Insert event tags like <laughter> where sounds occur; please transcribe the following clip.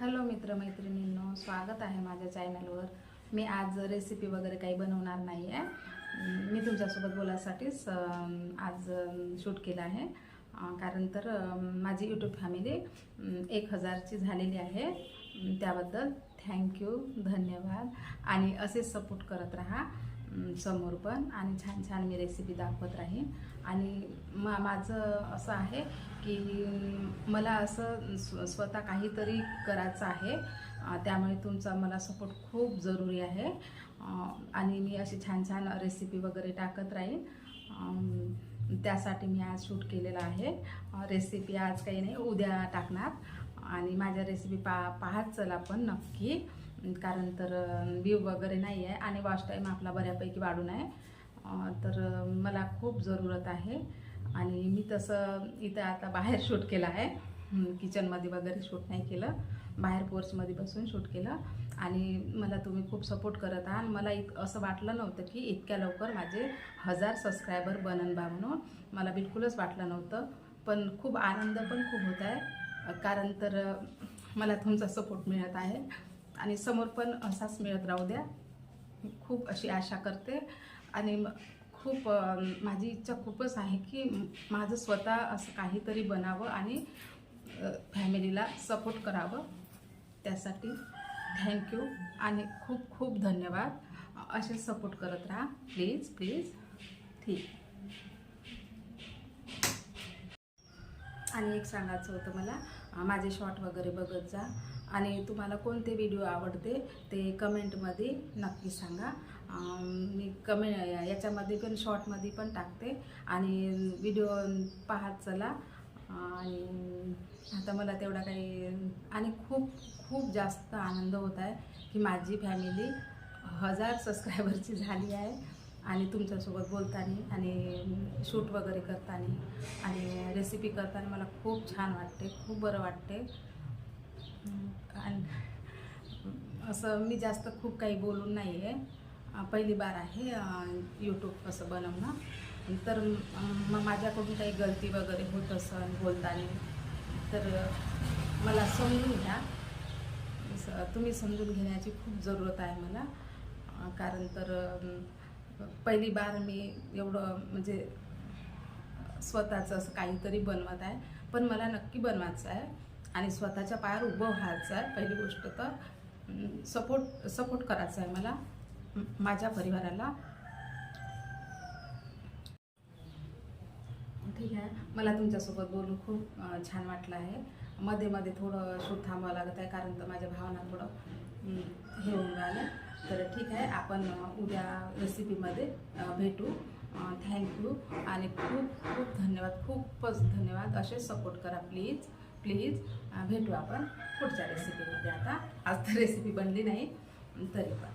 Hello मित्रमैत्रिणींनो स्वागत आहे माझ्या चॅनलवर. मी आज रेसिपी वगैरे काही बनवणार नाही आहे. मी तुमच्यासोबत बोलायसाठीच आज शूट केलं आहे. कारण तर माझी यूट्यूब फॅमिली एक हजारची झालेली आहे. त्याबद्दल थँक्यू धन्यवाद. आणि असेच सपोर्ट करत राहा. समोर पण. आणि छान छान मी रेसिपी दाखवत राहीन. आणि मा माझं असं आहे की मला असं स्व स्वतः काहीतरी करायचं आहे. त्यामुळे तुमचा मला सपोर्ट खूप जरुरी आहे. आणि मी अशी छान छान रेसिपी वगैरे टाकत राहीन. त्यासाठी मी आज शूट केलेलं आहे. रेसिपी आज काही नाही उद्या टाकणार. आणि माझ्या रेसिपी पा पाहत चला पण नक्की. कारण तर व्ह्यू वगैरे नाही आहे आणि वॉच टाईम आपला बऱ्यापैकी वाढून आहे तर मला खूप जरूरत आहे. आणि मी तसं इथं आता बाहेर <laughs> शूट केलं आहे. किचनमध्ये वगैरे शूट नाही केलं. बाहेर पोर्चमध्ये बसून शूट केलं. आणि मला तुम्ही खूप सपोर्ट करत आहात. मला इत असं वाटलं नव्हतं की इतक्या लवकर माझे हजार सबस्क्रायबर बनन बा म्हणून. मला बिलकुलच वाटलं नव्हतं. पण खूप आनंद पण खूप होत आहे. कारण तर मला तुमचा सपोर्ट मिळत आहे. आणि समोर पण असाच मिळत राहू द्या. खूप अशी आशा करते. आणि खूप माझी इच्छा खूपच आहे की माझं स्वतः असं काहीतरी बनावं आणि फॅमिलीला सपोर्ट करावं. त्यासाठी थँक्यू आणि खूप खूप धन्यवाद. असे सपोर्ट करत राहा. प्लीज प्लीज ठीक. आणि एक सांगायचं होतं मला माझे शॉर्ट वगैरे बघत जा. आणि तुम्हाला कोणते व्हिडिओ आवडते ते कमेंटमध्ये नक्की सांगा. मी कमे याच्यामध्ये पण शॉर्टमध्ये पण टाकते. आणि व्हिडिओ पाहत चला. आणि आता मला तेवढा काही आणि खूप खूप जास्त आनंद होत आहे की माझी फॅमिली हजार सबस्क्रायबरची झाली आहे. आणि तुमच्यासोबत बोलताना आणि शूट वगैरे करताना आणि रेसिपी करताना मला खूप छान वाटते खूप बरं वाटते. आणि असं मी जास्त खूप काही बोलून नाही आहे पहिली बार आहे यूट्यूब असं बनवणं. तर मग माझ्याकडून काही गलती वगैरे होत असं बोलताना तर मला समजून घ्या. तुम्ही समजून घेण्याची खूप जरूरत आहे मला. कारण तर पहिली बार मी एवढं म्हणजे स्वतःचं असं काहीतरी बनवत आहे. पण मला नक्की बनवायचं आहे. आणि स्वतःच्या पायावर उभं व्हायचं आहे. पहिली गोष्ट तर सपोर्ट सपोर्ट करायचा आहे मला माझ्या परिवाराला. ठीक आहे. मला तुमच्यासोबत बोलून खूप छान वाटलं आहे. मध्ये मध्ये थोडं शूट थांबावं लागत आहे. कारण तर माझ्या भावना थोडं हे होऊन राहिलं तर ठीक आहे आपण उद्या रेसिपीमध्ये भेटू. थँक्यू आणि खूप खूप धन्यवाद खूपच धन्यवाद. असे सपोर्ट करा प्लीज प्लीज भेटू आपण पुढच्या रेसिपीमध्ये आता आज तर रेसिपी बनली नाही तरी पण.